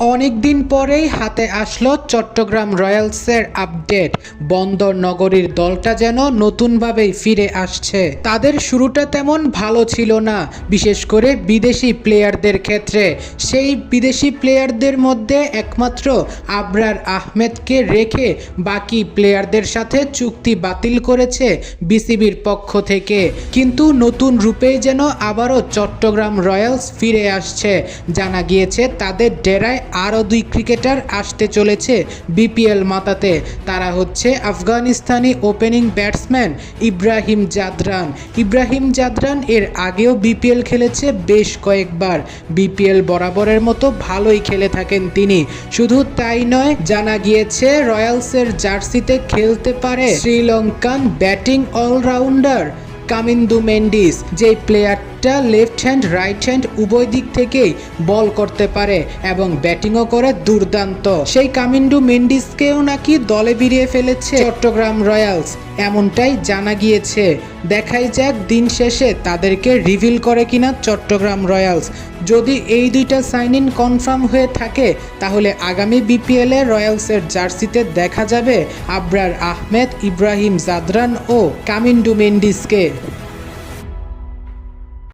অনেক দিন পরেই হাতে আসলো চট্টগ্রাম রয়্যালসের আপডেট। বন্দর নগরীর দলটা যেন নতুনভাবেই ফিরে আসছে। তাদের শুরুটা তেমন ভালো ছিল না, বিশেষ করে বিদেশি প্লেয়ারদের ক্ষেত্রে। সেই বিদেশি প্লেয়ারদের মধ্যে একমাত্র আবরার আহমেদকে রেখে বাকি প্লেয়ারদের সাথে চুক্তি বাতিল করেছে বিসিবির পক্ষ থেকে। কিন্তু নতুন রূপেই যেন আবারও চট্টগ্রাম রয়্যালস ফিরে আসছে। জানা গিয়েছে, তাদের ডেরায় আরও দুই ক্রিকেটার আসতে চলেছে বিপিএল মাতাতে। তারা হচ্ছে Afghanistani opening batsman Ibrahim Zadran. Ibrahim Zadran এর আগেও বিপিএল খেলেছে বেশ কয়েকবার। বিপিএল বরাবরের মতো ভালোই খেলে থাকেন তিনি। শুধু তাই নয়, জানা গিয়েছে রয়্যালসের জার্সিতে খেলতে পারে Sri Lankan batting allrounder Kamindu Mendis যে প্লেয়ারটা লেফট হ্যান্ড রাইট হ্যান্ড উভয় দিক থেকেই বল করতে পারে এবং ব্যাটিংও করে দুর্দান্ত। সেই কামিন্ডু মেন্ডিসকেও নাকি দলে ভিড়িয়ে ফেলেছে চট্টগ্রাম রয়্যালস, এমনটাই জানা গিয়েছে। দেখাই যাক দিন শেষে তাদেরকে রিভিল করে কিনা চট্টগ্রাম রয়্যালস। যদি এই দুইটা সাইন ইন কনফার্ম হয়ে থাকে, তাহলে আগামী বিপিএলে রয়্যালসের জার্সিতে দেখা যাবে আবরার আহমেদ, ইব্রাহিম জাদরান ও কামিন্ডু মেন্ডিসকে।